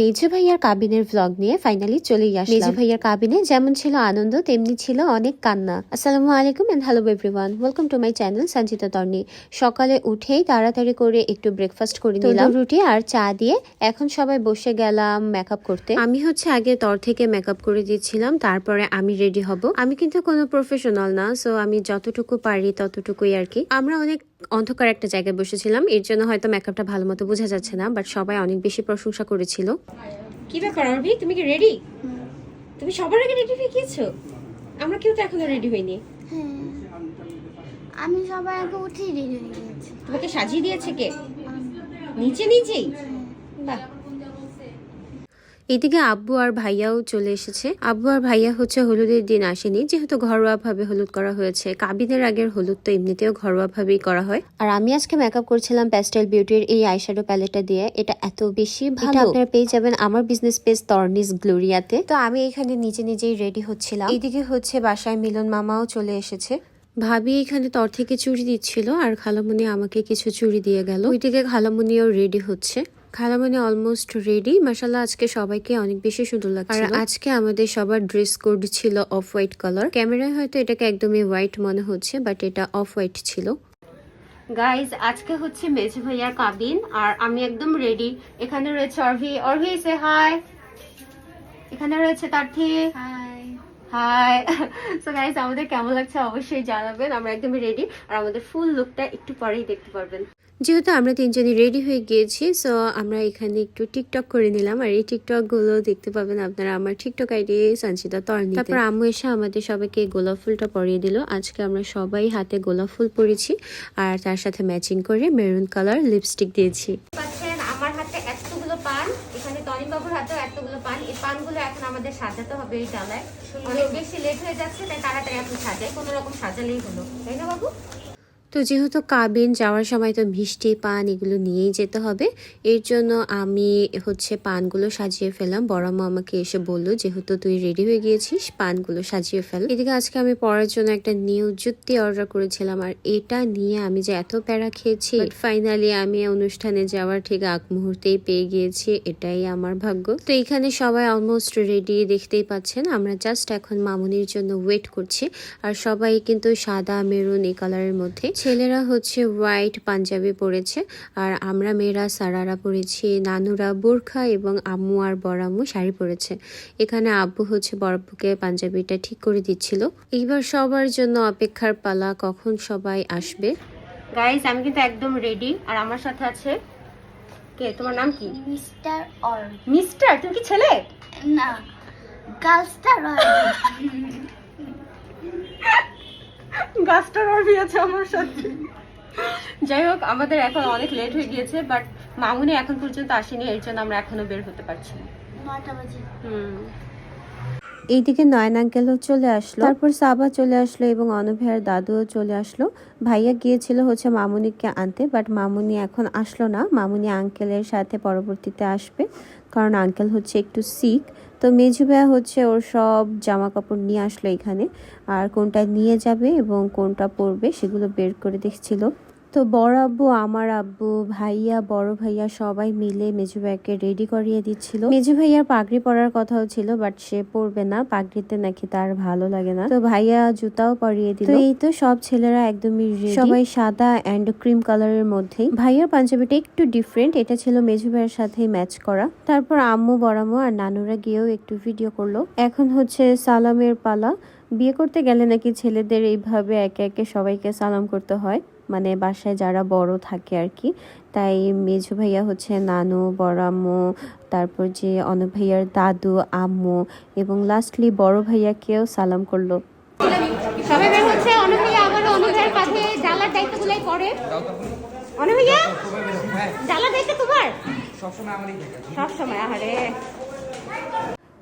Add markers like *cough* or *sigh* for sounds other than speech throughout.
মেজু ভাইয়ার কাবিনের ভ্লগ নিয়ে ফাইনালি চলেই আসলাম। মেজু ভাইয়ার কাবিনে যেমন ছিল আনন্দ তেমনি ছিল অনেক কান্না। আসসালামু আলাইকুম and hello everyone welcome to my channel Sanchita Tarni সকালে উঠেই তাড়াতাড়ি করে একটু ব্রেকফাস্ট করে নিলাম। রুটি আর চা দিয়ে এখন সবাই বসে গেলাম মেকআপ করতে। আমি হচ্ছে আগে তর থেকে মেকআপ করে দিয়েছিলাম তারপরে আমি রেডি হব। আমি কিন্তু কোনো প্রফেশনাল না সো আমি যতটুকু পারি ততটুকুই আর কি। আমরা অনেক অন্ধকার একটা জায়গায় বসেছিলাম। এর জন্য হয়তো মেকআপটা ভালো মতো বোঝা যাচ্ছে না বাট সবাই অনেক বেশি প্রশংসা করেছিল। কি ব্যাপার অর্ভি তুমি কি রেডি তুমি সবার আগে রেডি হয়ে গিয়েছো? আমরা কেউ তো এখনও রেডি হইনি। হ্যাঁ। আমি সবার আগে উঠেই রেডি হয়ে গেছি। তোমাকে সাজিয়ে দিয়েছে কে? নিচে নিচেই বাহ। এদিকে আব্বু আর ভাইয়াও চলে এসেছে। আব্বু আর ভাইয়া হচ্ছে হলুদের দিন আসেনি যেহেতু ঘরোয়া ভাবে হলুদ করা হয়েছে। কাবিনের আগের হলুদ তো এমনিতেও ঘরোয়া ভাবেই করা হয়। আর আমি আজকে মেকআপ করছিলাম প্যাস্টেল বিউটির এই আইশ্যাডো প্যালেটটা দিয়ে। এটা এত বেশি ভালো। আপনারা পেয়ে যাবেন আমার বিজনেস পেজ তর্নিস গ্লোরিয়াতে তো আমি এখানে নিজে নিজেই রেডি হচ্ছিলাম। এদিকে হচ্ছে বাসায় মিলন মামাও চলে এসেছে। ভাবি এখানে তর থেকে চুরি দিচ্ছিল আর খালামুনি আমাকে কিছু চুরি দিয়ে গেল। ওইদিকে খালামুনিও রেডি হচ্ছে। খালামুনি অলমোস্ট রেডি মাসাল্লাহ আজকে সবাইকে অনেক বেশি সুন্দর লাগছে আর আজকে আমাদের সবার ড্রেস কোড ছিল অফ হোয়াইট কালার ক্যামেরায় হয়তো এটাকে একদমই হোয়াইট মনে হচ্ছে বাট এটা অফ হোয়াইট ছিল। গাইজ আজকে হচ্ছে মেজু ভাইয়ার কাবিন আর আমি একদম রেডি এখানে রয়েছে অর্ভি। অর্ভি সে হাই এখানে রয়েছে Tarthi. Hi hi so guys আমাদের কেমন লাগছে অবশ্যই জানাবেন। আমরা একদমই রেডি আর আমাদের ফুল লুকটা একটু পরেই দেখতে পারবেন। যেহেতু আমরা তিনজনই রেডি হয়ে গিয়েছি সো আমরা এখানে একটু টিকটক করে নিলাম। আর এই টিকটকগুলো দেখতে পাবেন আপনারা আমার টিকটক আইডি সঞ্চিতা তর্নি তারপর আম্মু এসে আমাদের সবাইকে গোলাপ ফুলটা পরিয়ে দিল। আজকে আমরা সবাই হাতে গোলাপ ফুল পরেছি আর তার সাথে ম্যাচিং করে মেরুন কালার লিপস্টিক দিয়েছি। আমার হাতে এতগুলো পান, এখানে আমাদের সাজাতে হবে এই বেশি লেট হয়ে যাচ্ছে, তাই তাড়াতাড়ি এখন সাজাই। কোনো রকম সাজালেই হলো। তাই না বাবু? তো যেহেতু কাবিন যাওয়ার সময় তো মিষ্টি পান এগুলো নিয়েই যেতে হবে, এর জন্য আমি হচ্ছে পানগুলো সাজিয়ে ফেলাম বড় মা আমাকে এসে বলল, যেহেতু তুই রেডি হয়ে গিয়েছিস, পানগুলো সাজিয়ে ফেল। এদিকে আজকে আমি পড়ার জন্য একটা নিউ জুত্তি অর্ডার করেছিলাম, আর এটা নিয়ে আমি যে এত প্যারা খেয়েছি ফাইনালি আমি অনুষ্ঠানে যাওয়ার ঠিক আগ মুহূর্তেই পেয়ে গিয়েছি, এটাই আমার ভাগ্য। তো এখানে সবাই অলমোস্ট রেডি দেখতেই পাচ্ছেন, আমরা জাস্ট এখন মামুনির জন্য ওয়েট করছি, আর সবাই কিন্তু সাদা মেরুন এই কালারের মধ্যে। ছেলেরা হচ্ছে হোয়াইট পাঞ্জাবি পরেছে আর আমরা মেয়েরা সারারা পরেছি নানুরা বোরখা এবং আম্মু আর বড়াম্মু শাড়ি পরেছে এখানে আব্বু হচ্ছে বড়াব্বুকে পাঞ্জাবিটা ঠিক করে দিচ্ছিল। এইবার সবার জন্য অপেক্ষার পালা কখন সবাই আসবে। গাইজ আমি কিন্তু একদম রেডি আর আমার সাথে আছে কে? তোমার নাম কি? মিস্টার অর। মিস্টার? তুমি কি ছেলে? না গার্লসটার অর। *laughs* গাছটার অর্বি আছে আমার সাথে। যাই হোক আমাদের এখন অনেক লেট হয়ে গিয়েছে বাট মামুনি এখন পর্যন্ত আসেনি এর জন্য আমরা এখনও বের হতে পারছি না। বাজে। এইদিকে নয়ন আঙ্কেলও চলে আসলো। তারপর সাবা চলে আসলো এবং অনুভের দাদুও চলে আসলো। ভাইয়া গিয়েছিল হচ্ছে মামুনিকে আনতে বাট মামুনি এখন আসলো না। মামুনি আঙ্কেলের সাথে পরবর্তীতে আসবে কারণ আঙ্কেল হচ্ছে একটু সিক তো ভাইয়া হচ্ছে ওর সব জামা কাপড় নিয়ে আসলো এখানে আর কোনটা নিয়ে যাবে এবং কোনটা পরবে সেগুলো বের করে দেখছিল। তো বড় আব্বু আমার আব্বু ভাইয়া বড় ভাইয়া সবাই মিলে মেজু ভাইকে রেডি করিয়ে দিচ্ছিল। মেজু ভাইয়ার পাগড়ি পরার কথাও ছিল বাট সে পরবে না। পাগড়িতে নাকি তার ভালো লাগে না। তো ভাইয়া জুতাও পরিয়ে দিল। এই তো সব ছেলেরা একদমই সবাই সাদা এন্ড ক্রিম কালারের মধ্যেই ভাইয়ার পাঞ্জাবিটা একটু ডিফারেন্ট এটা ছিল মেজু ভাইয়ের সাথে ম্যাচ করা। তারপর আম্মু বড়াম্মু আর নানুরা গিয়েও একটু ভিডিও করল। এখন হচ্ছে সালামের পালা। বিয়ে করতে গেলে নাকি ছেলেদের এইভাবে একে একে সবাইকে সালাম করতে হয়। মানে বাসায় যারা বড় থাকে আর কি তাই মেজু ভাইয়া হচ্ছে নানু বড় আম্মু তারপর যে অনু ভাইয়ার দাদু আম্মু এবং লাস্টলি বড় ভাইয়াকেও সালাম করল। সবাই হচ্ছে আবার জ্বালার দায়িত্বগুলাই জ্বালার দায়িত্ব তোমার সব সময় আহারে।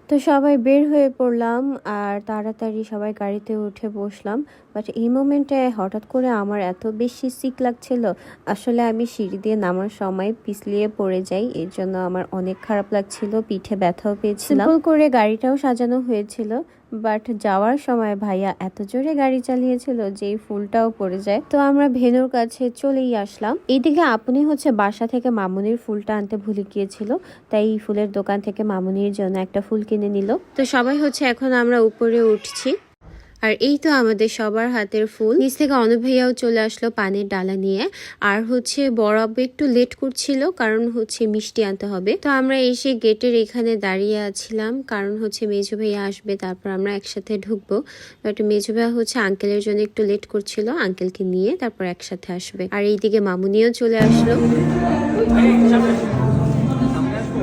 তো সবাই বের হয়ে পড়লাম আর তাড়াতাড়ি সবাই গাড়িতে উঠে বসলাম। বাট এই মোমেন্টে হঠাৎ করে আমার এত বেশি সিক লাগছিল আসলে আমি সিঁড়ি দিয়ে নামার সময় পিছলিয়ে পড়ে যাই এর জন্য আমার অনেক খারাপ লাগছিল পিঠে ব্যথাও পেয়েছিলাম। করে গাড়িটাও সাজানো হয়েছিল। বাট যাওয়ার সময় ভাইয়া এত জোরে গাড়ি চালিয়েছিল যে ফুলটাও পড়ে যায়। তো আমরা ভেনুর কাছে চলেই আসলাম। এইদিকে আপনি হচ্ছে বাসা থেকে মামুনির ফুলটা আনতে ভুলে গিয়েছিল, তাই এই ফুলের দোকান থেকে মামুনির জন্য একটা ফুল কিনে নিল। তো সবাই হচ্ছে এখন আমরা উপরে উঠছি। আর এই তো আমাদের সবার হাতের ফুল। নিচ থেকে অনুপ চলে আসলো পানের ডালা নিয়ে। আর হচ্ছে বড় আব্বু একটু লেট করছিল, কারণ হচ্ছে মিষ্টি আনতে হবে। তো আমরা এসে গেটের এখানে দাঁড়িয়ে আছিলাম, কারণ হচ্ছে মেজো ভাইয়া আসবে, তারপর আমরা একসাথে ঢুকবো। বাট মেজো ভাইয়া হচ্ছে আঙ্কেলের জন্য একটু লেট করছিল আঙ্কেলকে নিয়ে তারপর একসাথে আসবে। আর এইদিকে মামুনিও চলে আসলো।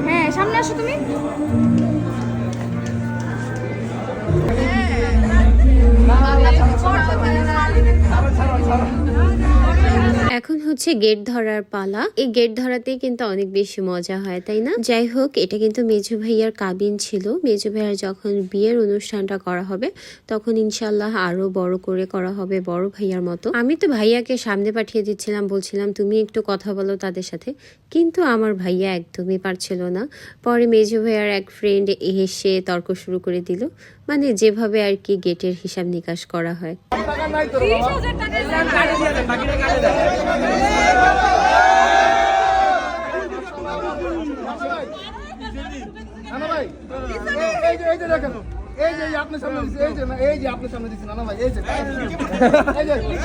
হ্যাঁ সামনে আসো তুমি। এখন হচ্ছে গেট ধরার পালা। এই গেট ধরাতেই কিন্তু অনেক বেশি মজা হয়, তাই না? যাই হোক, এটা কিন্তু মেজু ভাইয়ার কাবিন ছিল। মেজু ভাইয়ার যখন বিয়ের অনুষ্ঠানটা করা হবে, তখন ইনশাল্লাহ আরও বড় করে করা হবে বড় ভাইয়ার মতো। আমি তো ভাইয়াকে সামনে পাঠিয়ে দিচ্ছিলাম, বলছিলাম, তুমি একটু কথা বলো তাদের সাথে। কিন্তু আমার ভাইয়া একদমই পারছিল না। পরে মেজু ভাইয়ার এক ফ্রেন্ড এসে তর্ক শুরু করে দিল। মানে যেভাবে আর কি গেটের হিসাব নিকাশ করা হয় এই যে আপনি সামনে এই যে এই যে আপনার সামনে দিচ্ছেন না ভাই এই যে এই যে নানা ভাই এই যে এই যে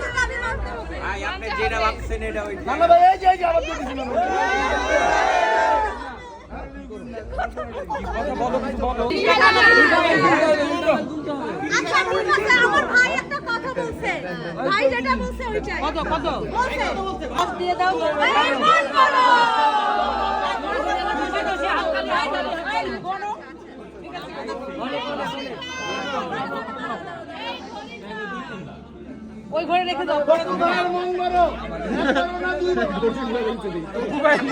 আবার দিয়ে দিচ্ছি নানা ভাই। আমার ভাই একটা কথা বলছে ভাই যেটা বলছে ওইটাই কত কত দিয়ে দাও এই ফোন করো কত ভাইয়ের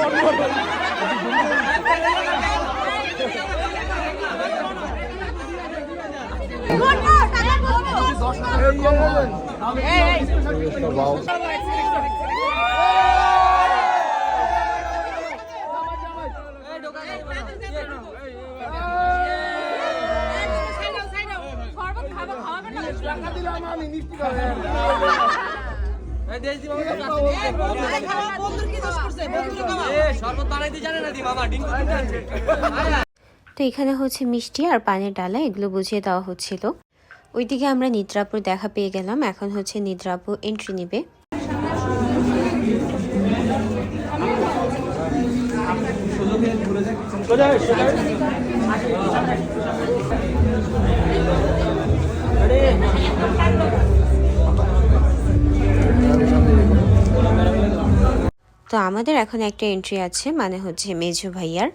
তো এখানে হচ্ছে মিষ্টি আর পানের ডালা, এগুলো বুঝিয়ে দেওয়া হচ্ছিল। ওইদিকে আমরা নিদ্রাপুর দেখা পেয়ে গেলাম। এখন হচ্ছে নিদ্রাপুর এন্ট্রি নিবে। তো আমাদের এখন একটা এন্ট্রি আছে মানে হচ্ছে মেঝু ভাইয়ার।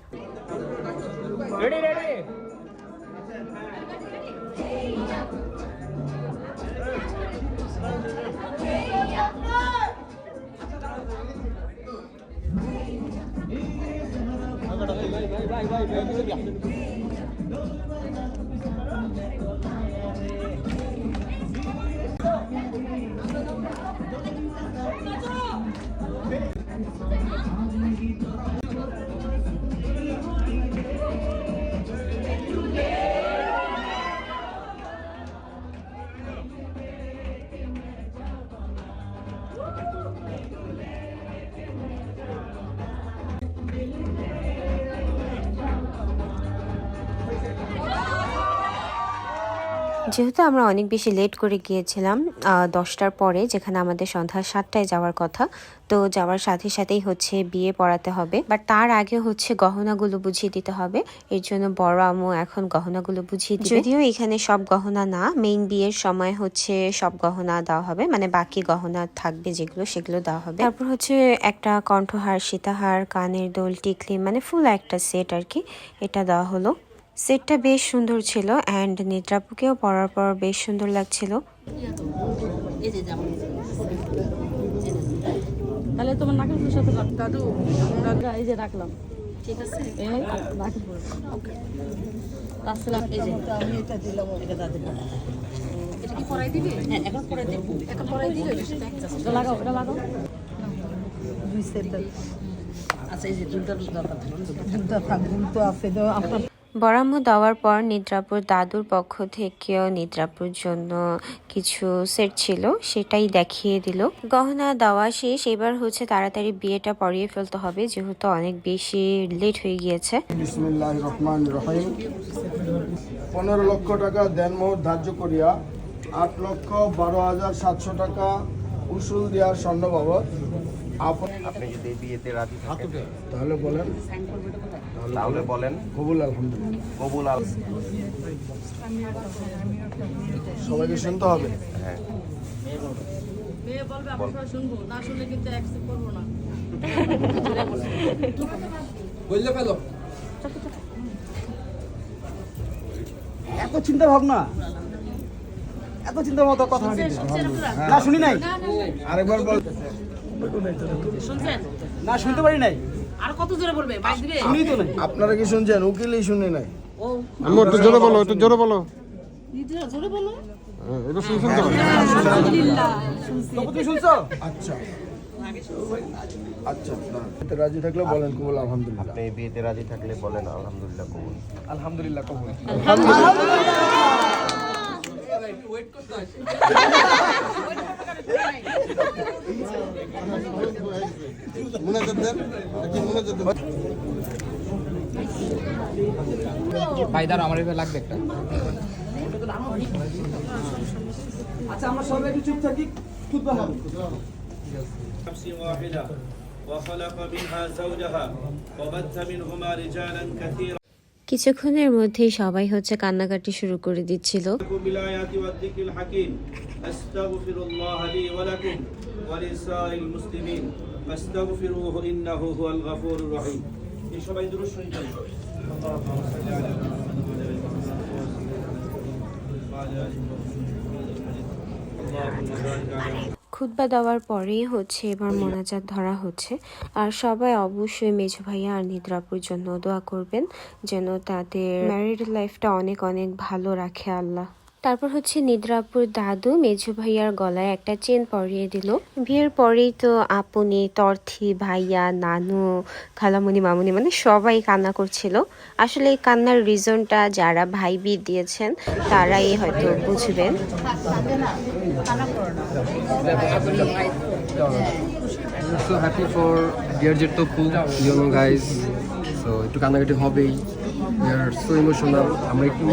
and the যেহেতু আমরা অনেক বেশি লেট করে গিয়েছিলাম দশটার পরে যেখানে আমাদের সন্ধ্যা সাতটায় যাওয়ার কথা তো যাওয়ার সাথে সাথেই হচ্ছে বিয়ে পড়াতে হবে। বাট তার আগে হচ্ছে গহনাগুলো বুঝিয়ে দিতে হবে। এর জন্য বড় আমু এখন গহনাগুলো বুঝিয়ে দিবে। যদিও এখানে সব গহনা না মেইন বিয়ের সময় হচ্ছে সব গহনা দেওয়া হবে মানে বাকি গহনা থাকবে যেগুলো সেগুলো দেওয়া হবে। তারপর হচ্ছে একটা কণ্ঠহার সীতাহার কানের দোল টিকলি মানে ফুল একটা সেট আর কি এটা দেওয়া হলো। সেটটা বেশ সুন্দর ছিল অ্যান্ড নিদ্রাপুকেও পরার পর বেশ সুন্দর লাগছিল। তাহলে তোমার নাকের ফুলের সাথে দাদু দাদু এই যে রাখলাম। ঠিক আছে। এই নাকের ফুল রাখছিলাম এই যে। আমি এটা দিলাম। এটা দাদু এটা কি পরাই দিবি? হ্যাঁ এখন পরাই দিব। এখন পরাই দিলে এটা লাগাও এটা লাগাও। দুই সেট আচ্ছা এই যে দুটো আছে তো আপনার বরাম্ম দেওয়ার পর নিদ্রাপুর দাদুর পক্ষ থেকেও নিদ্রাপুর জন্য কিছু সেট ছিল সেটাই দেখিয়ে দিল। গহনা দেওয়া শেষ এবার হচ্ছে তাড়াতাড়ি বিয়েটা পড়িয়ে ফেলতে হবে যেহেতু অনেক বেশি লেট হয়ে গিয়েছে। পনেরো লক্ষ টাকা দেনমোহর ধার্য করিয়া আট লক্ষ বারো হাজার সাতশো টাকা উসুল দেওয়ার স্বর্ণ বাবদ আপনি আপনি যদি বিয়েতে রাজি থাকেন। তাহলে বলেন। তাহলে বলেন। কবুল আলহামদুলিল্লাহ। কবুল আল সবাইকে শুনতে হবে? হ্যাঁ। মেয়ে বলবে আমরা সবাই শুনব। না শুনলে কিন্তু অ্যাকসেপ্ট করব না। এত চিন্তা ভাবনা। এত চিন্তা কথা? না শুনি নাই। আরেকবার বল। না শুনতে পারি নাই। আর কত জোরে বলবে? বাইক দিবে? শুনি তো নাই। আপনারা কি শুনছেন? উকিলই শুনে নাই। ও। একটু জোরে বলো একটু জোরে বলো। নিজেরা জোরে বলো। হ্যাঁ, এটা শুনছেন তো? তবু শুনছো। আচ্ছা। আচ্ছা রাজি থাকলে বলেন কবুল আলহামদুলিল্লাহ। আপনি বিয়েতে রাজি থাকলে বলেন আলহামদুলিল্লাহ কবুল। আলহামদুলিল্লাহ কবুল। আচ্ছা আমরা সবাই একটু চুপ থাকি খুদবা হবে نفس واحدة وخلق منها زوجها وبث منهما رجالا كثيرا কিছুক্ষণের মধ্যেই সবাই হচ্ছে কান্নাকাটি শুরু করে দিচ্ছিল لكم بالآيات والذكر الحكيم أستغفر الله لي ولكم ولسائر المسلمين فاستغفروه إنه هو الغفور الرحيم এই সবাই দুরূদ শরীফ পড়ি। اللهم صل على محمد وعلى آل محمد اللهم بارك على খুতবা দেওয়ার পরেই হচ্ছে এবার মোনাজাত ধরা হচ্ছে আর সবাই অবশ্যই মেজু ভাইয়া আর নিদ্রাপুর জন্য দোয়া করবেন যেন তাদের ম্যারিড লাইফটা অনেক অনেক ভালো রাখে আল্লাহ তারপর হচ্ছে নিদ্রাপুর দাদু মেজু ভাইয়ার গলায় একটা চেন পরিয়ে দিল। বিয়ের পরেই তো আপনি, তর্থি ভাইয়া, নানু, খালামুনি, মামুনি মানে সবাই কান্না করছিল। আসলে এই কান্নার রিজনটা যারা ভাই বিয়ে দিয়েছেন, তারাই হয়তো বুঝবেন। একটু কান্নাকাটি হবেই. আমরা একটু.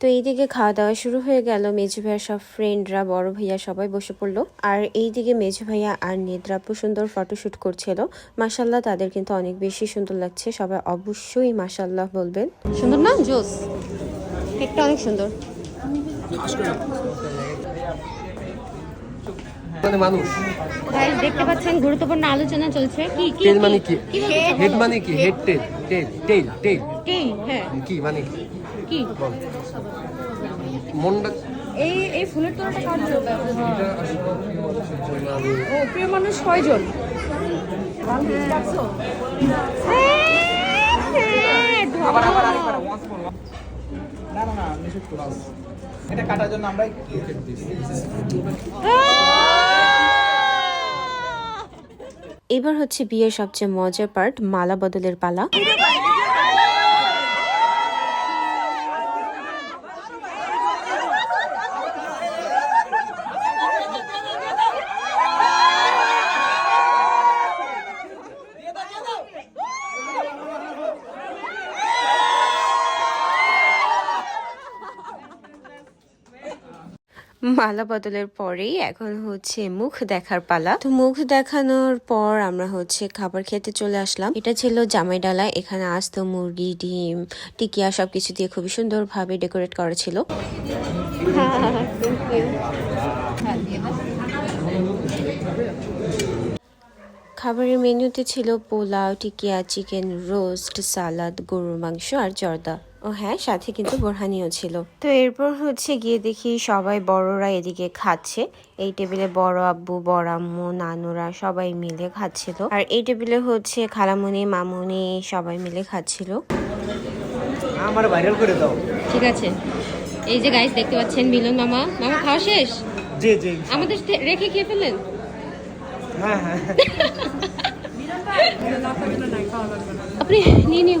তো এইদিকে খাওয়া দাওয়া শুরু হয়ে গেল। মেজু ভাইয়ার সব ফ্রেন্ডরা বড় ভাইয়া সবাই বসে পড়ল। আর এইদিকে মেজু ভাইয়া আর নিদ্রাপু সুন্দর ফটোশুট করছিল। মাসাল্লাহ তাদের কিন্তু অনেক বেশি সুন্দর লাগছে। সবাই অবশ্যই মাসাল্লাহ বলবেন। সুন্দর না? জোস। কেকটা অনেক সুন্দর। মানে মানুষ। গাইস দেখতে পাচ্ছেন গুরুত্বপূর্ণ আলোচনা চলছে। কি কি টেল মানে কি? হেড মানে কি? Head tail tail tail tail কি হ্যাঁ। কি মানে? কি? কি মনটা এই এই ফুলের তোড়াটা কার জন্য ও প্রিয় মানুষ কয়জন? না না না নিষেধ করো এটা কাটার জন্য আমরা এবার হচ্ছে বিয়ের সবচেয়ে মজার পার্ট মালা বদলের পালা। মালা বদলের পরেই এখন হচ্ছে মুখ দেখার পালা। তো মুখ দেখানোর পর আমরা হচ্ছে খাবার খেতে চলে আসলাম। এটা ছিল জামাই ডালা, এখানে আস্ত মুরগি, ডিম, টিকিয়া সবকিছু দিয়ে খুবই সুন্দরভাবে ডেকোরেট করা ছিল। খাবারের মেনুতে ছিল পোলাও, টিকিয়া, চিকেন, রোস্ট, সালাদ, গরুর মাংস আর জর্দা। ও হ্যাঁ সাথে কিন্তু বোরহানিও ছিল। তো এরপর হচ্ছে গিয়ে দেখি সবাই বড়রা এদিকে খাচ্ছে। এই টেবিলে বড় আব্বু বড় আম্মু নানুরা সবাই মিলে খাচ্ছিল। আর এই টেবিলে হচ্ছে খালামুনি মামুনি সবাই মিলে খাচ্ছিল। আমার ভাইরাল করে দাও। ঠিক আছে। এই যে গাইস দেখতে পাচ্ছেন মিলন মামা। মামা খাওয়া শেষ? জি জি আমাদের রেখে খেয়ে ফেললেন? আপনি নিয়ে নিও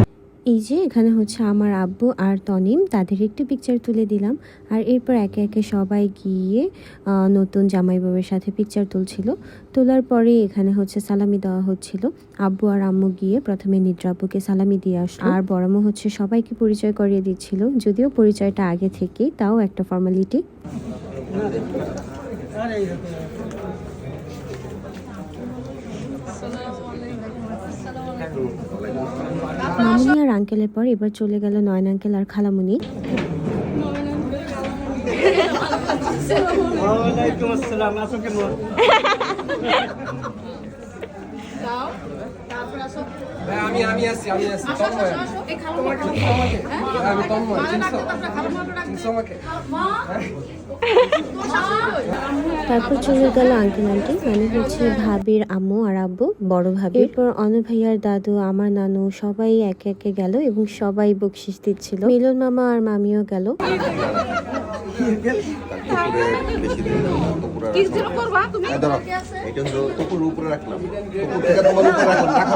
এই যে এখানে হচ্ছে আমার আব্বু আর তনিম তাদের একটু পিকচার তুলে দিলাম। আর এরপর একে একে সবাই গিয়ে নতুন জামাই বাবুর সাথে পিকচার তুলছিল। তোলার পরে এখানে হচ্ছে সালামি দেওয়া হচ্ছিল। আব্বু আর আম্মু গিয়ে প্রথমে নিদ্রা আব্বুকে সালামি দিয়ে আসলো। আর বড়মু হচ্ছে সবাইকে পরিচয় করিয়ে দিচ্ছিল। যদিও পরিচয়টা আগে থেকেই, তাও একটা ফর্মালিটি মামুনি আর আঙ্কেলের পর এবার চলে গেল নয়ন আঙ্কেল আর খালামুনি। আসসালাম আসো কেমন? *laughs* আমি আমি আছি আমি আছি। তন্ময় আমি তন্ময় চিনছো? চিনছো আমাকে? তারপর চলে গেল আঙ্কেল আন্টি মানে হচ্ছে ভাবির আম্মু আর আব্বু বড় ভাবি। এরপর অনু ভাইয়ার দাদু আমার নানু সবাই একে একে গেল এবং সবাই বকশিস দিচ্ছিল। মিলন মামা আর মামিও গেল। এটা হলো উপরে রাখলাম। টুকুর থেকে তোমার উপরে রাখলাম। রাখো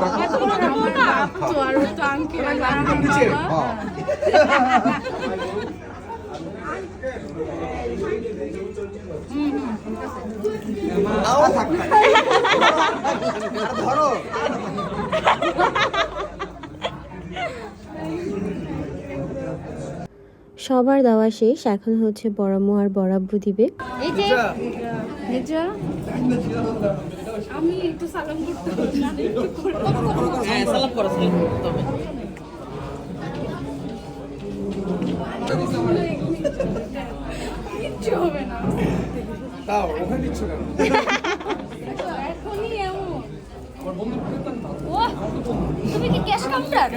রাখো। ধরো। সবার দেওয়া শেষ এখন হচ্ছে বড়াম্মু আর বড়াব্বু দিবে। হ্যাঁ সালাম করো তবে কিচ্ছু হবে না। তাও ওখানে দিচ্ছ কেন? এখনই এমন। ওহ, তুমি কি ক্যাশ কাউন্টার?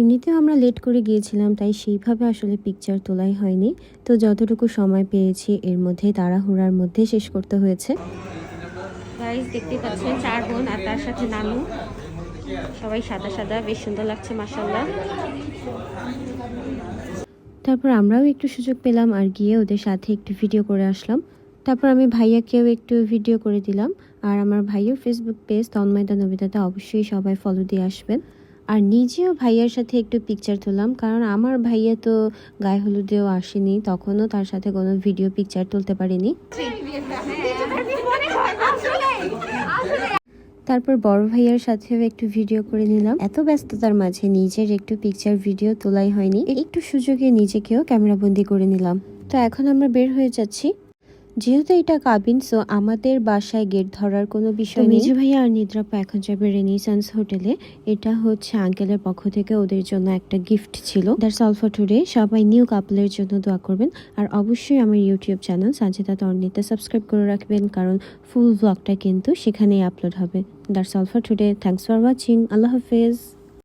এমনিতেও আমরা লেট করে গিয়েছিলাম তাই সেইভাবে আসলে পিকচার তোলাই হয়নি। তো যতটুকু সময় পেয়েছি এর মধ্যে তাড়াহুড়ার মধ্যে শেষ করতে হয়েছে। গাইস দেখতে পাচ্ছেন চার বোন আর তার সাথে নানু। সবাই সাদা সাদা বেশ সুন্দর লাগছে মাসাল্লাহ তারপর আমরাও একটু সুযোগ পেলাম আর গিয়ে ওদের সাথে একটু ভিডিও করে আসলাম। তারপর আমি ভাইয়াকেও একটু ভিডিও করে দিলাম। আর আমার ভাইয়ের ফেসবুক পেজ তন্ময়দা নবিতাতে অবশ্যই সবাই ফলো দিয়ে আসবেন। আর নিজেও ভাইয়ার সাথে একটু পিকচার তুললাম, কারণ আমার ভাইয়া তো গায়ে হলুদেও আসেনি, তখনও তার সাথে কোনো ভিডিও পিকচার তুলতে পারিনি। তারপর বড় ভাইয়ার সাথেও একটু ভিডিও করে নিলাম। এত ব্যস্ততার মাঝে নিজের একটু পিকচার ভিডিও তোলাই হয়নি, একটু সুযোগে নিজেকেও ক্যামেরাবন্দি করে নিলাম। তো এখন আমরা বের হয়ে যাচ্ছি। যেহেতু এটা কাবিন সো আমাদের বাসায় গেট ধরার কোনো বিষয় নেই। নিজু ভাইয়া আর নিদ্রাপা এখন যাবে রেনিসান্স হোটেলে এটা হচ্ছে আঙ্কেলের পক্ষ থেকে ওদের জন্য একটা গিফট ছিল। দ্যাটস অল ফর টুডে সবাই নিউ কাপলের জন্য দোয়া করবেন। আর অবশ্যই আমার ইউটিউব চ্যানেল সাজিদা তর্নিতে সাবস্ক্রাইব করে রাখবেন কারণ ফুল ব্লগটা কিন্তু সেখানেই আপলোড হবে। That's all for today thanks for watching আল্লাহ হাফেজ।